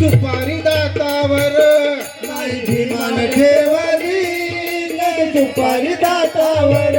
सुपारी दातावर नाही मन ठेवली. नाही सुपारी दातावर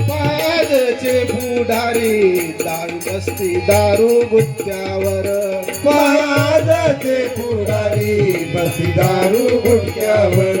पाजचे पुढारी दान बस्ती दारू गुत्यावर पाजचे पुढारी बस्ती दारू गुत्यावर